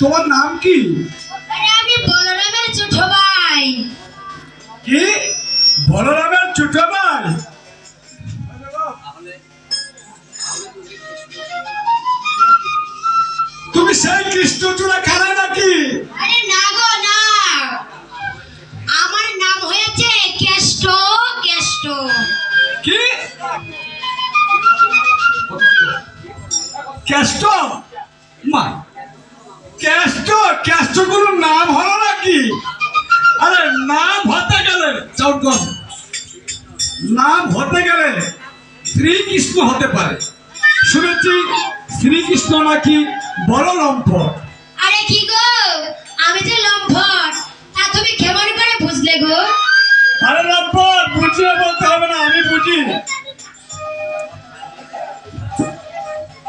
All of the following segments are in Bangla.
তোমার নাম কি? আমি বলরামের ছোট ভাই। কি? বলরামের ছোট ভাই? তুমি সেই কৃষ্ণচূড়া খানা নাকি? আরে না গো না। আমার নাম হয়েছে কেষ্ট কেষ্ট। কি? কেষ্ট? কেষ্ট কোনো নাম হলো নাকি? আরে নাম হতে গেলে চাউট নাম হতে গেলে শ্রীকৃষ্ণ হতে পারে। শুনেছি শ্রীকৃষ্ণ নাকি বড় লম্পট আরে কি গো? আমি যে লম্পট তা তুমি কেমন করে বুঝলে গো? আরে লম্পট বুঝিয়ে বলতে হবে না আমি বুঝি।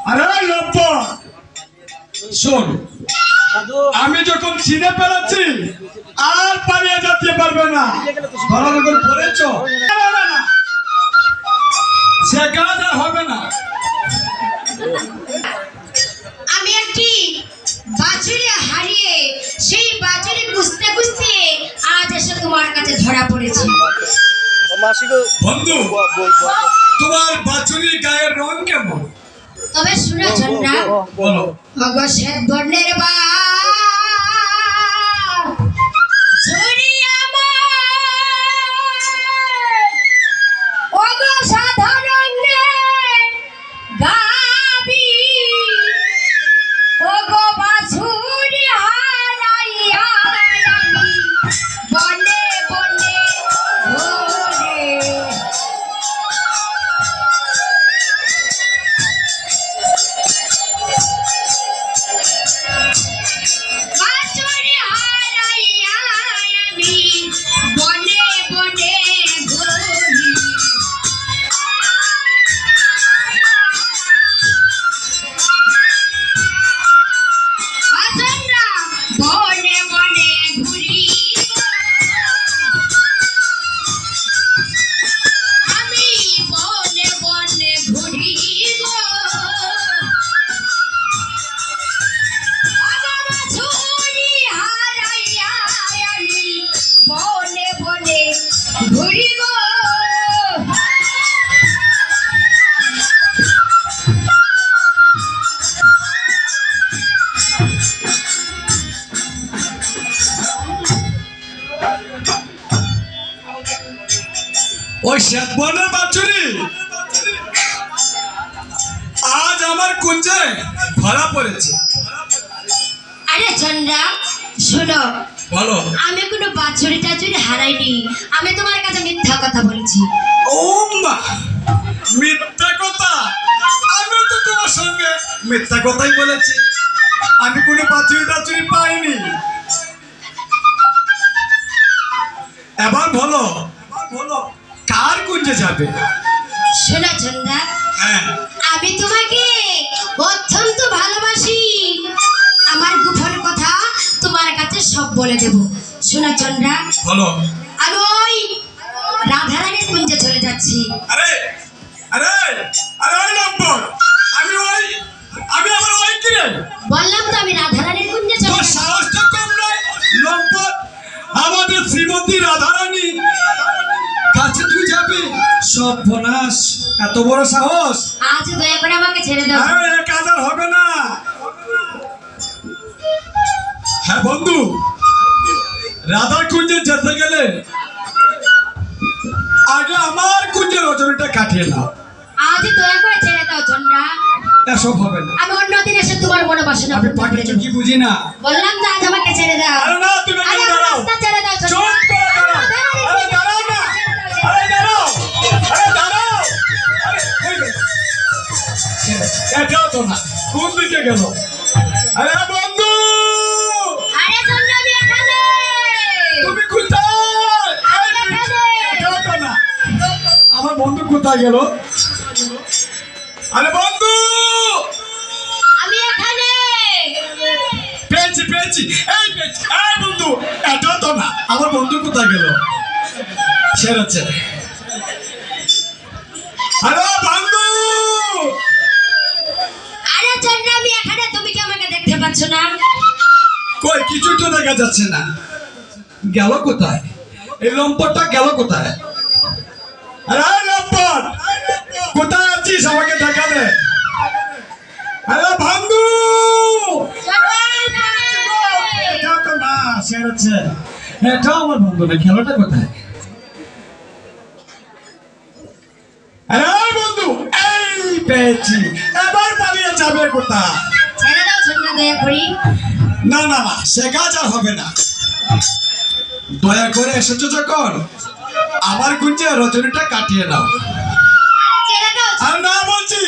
আরে লম্পট শোন আমি যখন চিনে পেরেছি আর পালিয়ে যেতে পারবে না। ধরা যখন পড়েছ সে কাজ আর হবে না। আমি একটি বাছুরি হারিয়ে সেই বাছুরি খুঁজতে খুঁজতে আজ এসে তোমার কাছে ধরা পড়েছি। বন্ধু তোমার বাছুরি গায়ের রং কেমন? তবে শুনে চন্দ্রা বলো। শ্বেত বর্ণের বা ওই শ্বেত বর্ণের বাছুরি। আজ আমার কুঞ্জে ধরা পড়েছে। আরে চন্দ্রা শোনো। বলো। আমি কোনো বাছুরি টাছুরি হারাইনি। আমি তোমার কাছে মিথ্যা কথা বলেছি। ও মা মিথ্যা কথা। আমিও তো তোমার সঙ্গে মিথ্যা কথাই বলেছি। আমি কোনো বাছুরি টাছুরি পাইনি। এবার বলো বলো। কার কুঞ্জে যাবে? শোনো চন্দ্রা হ্যাঁ। আমি তোমাকে অত্যন্ত ভালোবাসি। আমার গোপন কথা তোমার কাছে সব বলে দেব। শোনো চন্দ্রা বলো। আমি ওই রাধারানীর কুঞ্জে চলে যাচ্ছি। আরে আরে আরে ওই নম্বর। আমি ওই আমি আবার ওই কিরে? বললাম তো আমি রাধারানীর কুঞ্জে চলে তোর যাচ্ছি। সাহসটা কম নয়। নম্বর আমাদের শ্রীমতী রাধারানী তুই যাবি সব বনাস এত বড় সাহস? আজ দয়া করে আমাকে ছেড়ে দাও। আরে এ কাজ আর হবে না। হ্যাঁ বন্ধু রাধার কুঞ্জে যেতে গেলে আগে আমার কুঞ্জের রজনীটা কাটিয়ে নাও। আজ দয়া করে ছেড়ে দাও চন্দ্রা এসব হবে না। আমি অন্যদিন এসে তোমার মনোবাসনা আমি করে কি বুঝি না? বললাম তো আজ আমাকে ছেড়ে দাও। আরে না তুমি দাঁড়াও। এটাও তো না। কোন দিকে গেল? আরে বন্ধু! আরে চন্দ্রা আমি এখানে! তুমি কোথায়? তো না। আমার বন্ধু কোথায় গেল? আরে বন্ধু! আমি এখানে! পেয়েছি পেয়েছি। এই পেয়েছি। এই বন্ধু এটাও তো না। আমার বন্ধু কোথায় গেল? সেরেছে আরে বন্ধু পাচ্ছ না? কই, কিছু তো দেখা যাচ্ছে না। গেল কোথায়? এই লম্পটটা গেল কোথায়? কোথায় আছিস? আমাকে দেখা দে। এবার পালিয়ে যাবে কোথায়? দয়া করি। না না না সে কাজ আর হবে না। দয়া করে এসেছ যখন? আমার গুঞ্জে রজনীটা কাটিয়ে নাও। আর না বলছি।